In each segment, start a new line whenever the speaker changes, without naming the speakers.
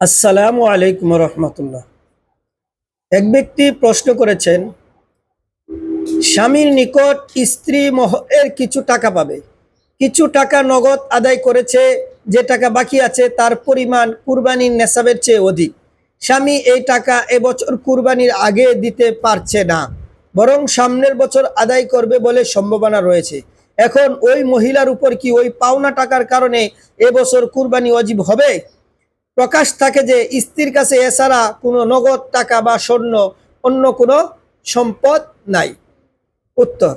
আসসালামু আলাইকুম রহমতুল্লাহ। এক ব্যক্তি প্রশ্ন করেছেন, স্বামীর নিকট স্ত্রী মহের কিছু টাকা পাবে। কিছু টাকা নগদ আদায় করেছে, যে টাকা বাকি আছে তার পরিমাণ কুরবানির নেশাবের চেয়ে অধিক। স্বামী এই টাকা এবছর কুরবানির আগে দিতে পারছে না, বরং সামনের বছর আদায় করবে বলে সম্ভাবনা রয়েছে। এখন ওই মহিলার উপর কি ওই পাওনা টাকার কারণে এবছর কুরবানি অজীব হবে? প্রকাশ থাকে যে স্ত্রীর কাছে এছাড়া কোনো নগদ টাকা বা স্বর্ণ, অন্য কোনো সম্পদ নাই। উত্তর,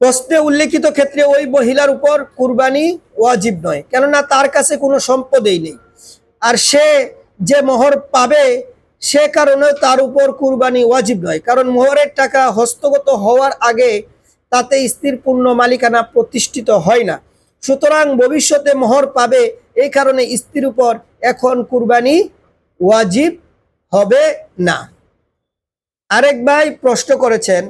প্রশ্নে উল্লেখিত ক্ষেত্রে ওই মহিলার উপর কুরবানি ওয়াজিব নয়, কেননা তার কাছে কোনো সম্পদই নেই। আর সে যে মোহর পাবে, সে কারণে তার উপর কুরবানি ওয়াজিব নয়। কারণ মোহরের টাকা হস্তগত হওয়ার আগে তাতে স্ত্রীর পূর্ণ মালিকানা প্রতিষ্ঠিত হয় না। সুতরাং ভবিষ্যতে মোহর পাবে, এই কারণে স্ত্রীর উপর এখন কুরবানি ওয়াজিব হবে না। আরেক ভাই প্রশ্ন করেছেন,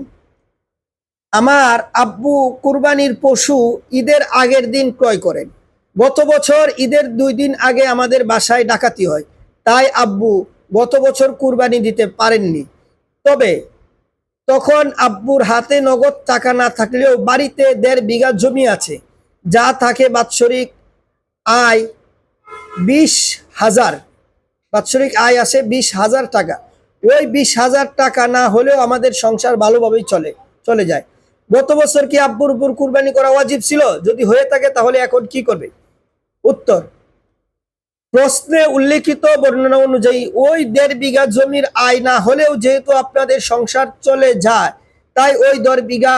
আমার আব্বু কুরবানির পশু ঈদের আগের দিন ক্রয় করেন। গত বছর ঈদের দুই দিন আগে আমাদের বাসায় ডাকাতি হয়। তাই আব্বু গত বছর কুরবানি দিতে পারেননি। তবে তখন আব্বুর হাতে নগদ টাকা না থাকলেও বাড়িতে দেড় বিঘা জমি আছে। যা থাকে বাৎসরিক আয় বিশ হাজার। বাৎসরিক আয় আসে বিশ হাজার টাকা। ওই বিশ হাজার টাকা না হলেও আমাদের সংসার ভালোভাবেই চলে চলে যায়। গত বছর কি আব্বুর উপর কুরবানি করা ওয়াজিব ছিল? যদি হয়ে থাকে তাহলে এখন কি করবে? উত্তর, প্রশ্নে উল্লেখিত বর্ণনা অনুযায়ী ওই দেড় বিঘা জমির আয় না হলেও যেহেতু আপনাদের সংসার চলে যায়, তাই ওই দেড় বিঘা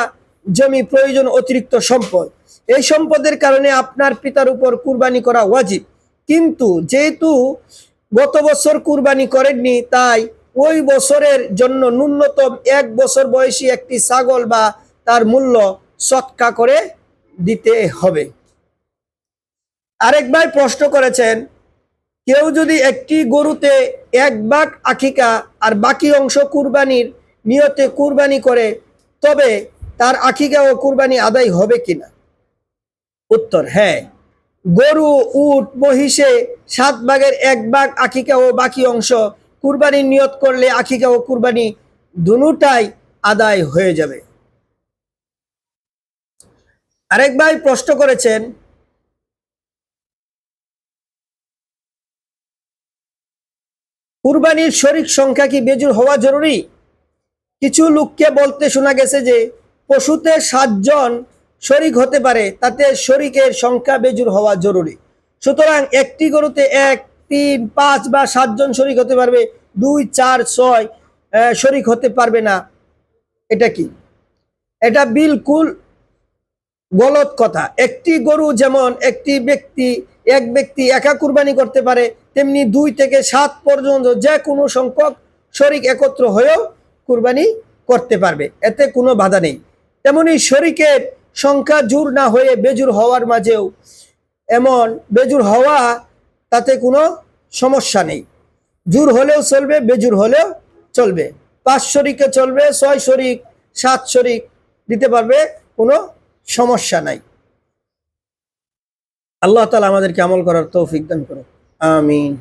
জমি প্রয়োজন অতিরিক্ত সম্পদ। এই সম্পদের কারণে আপনার পিতার উপর কুরবানি করা ওয়াজিব। কিন্তু যেহেতু গত বছর কুরবানি করেননি, তাই ওই বছরের জন্য ন্যূনতম এক বছর বয়সী একটি ছাগল বা তার মূল্য সৎকা করে দিতে হবে। আরেক ভাই প্রশ্ন করেছেন, কেউ যদি একটি গরুতে এক ভাগ আখিকা আর বাকি অংশ কুরবানির নিয়তে কুরবানি করে, তবে তার আখিকা ও কুরবানি আদায় হবে কিনা? উত্তর হ্যাঁ। গরু, উট, মহিষে সাত ভাগের এক ভাগ আখিকা ও বাকি অংশ কুরবানি নিয়ত করলে আখিকা ও কুরবানি দুটাই আদায় হয়ে যাবে। আরেক ভাই প্রশ্ন করেছেন, কুরবানির শরিক সংখ্যা কি বেজুর হওয়া জরুরি? কিছু লোককে বলতে শোনা গেছে যে, পশুতে সাতজন শরিক হতে পারে, তাতে শরিকের সংখ্যা বেজুর হওয়া জরুরি। সুতরাং একটি গরুতে এক, তিন, পাঁচ বা সাতজন শরিক হতে পারবে, দুই, চার, ছয় শরিক হতে পারবে না। এটা কি? এটা বিলকুল গলত কথা। একটি গরু যেমন একটি ব্যক্তি, এক ব্যক্তি একা কুরবানি করতে পারে, তেমনি দুই থেকে সাত পর্যন্ত যে কোনো সংখ্যক শরিক একত্র হয়েও কুরবানি করতে পারবে। এতে কোনো বাধা নেই। তেমনি শরিকের সংখ্যা জোর না হয়ে বেজুর হওয়ার মাঝেও এমন বেজুর হওয়া, তাতে কোনো সমস্যা নেই। জোর হলেও চলবে, বেজুর হলেও চলবে। পাঁচ শরিকে চলবে, ছয় শরিক, সাত শরিক দিতে পারবে, কোনো সমস্যা নাই। আল্লাহ তালা আমাদেরকে আমল করার তৌফিক দান করো আমিন।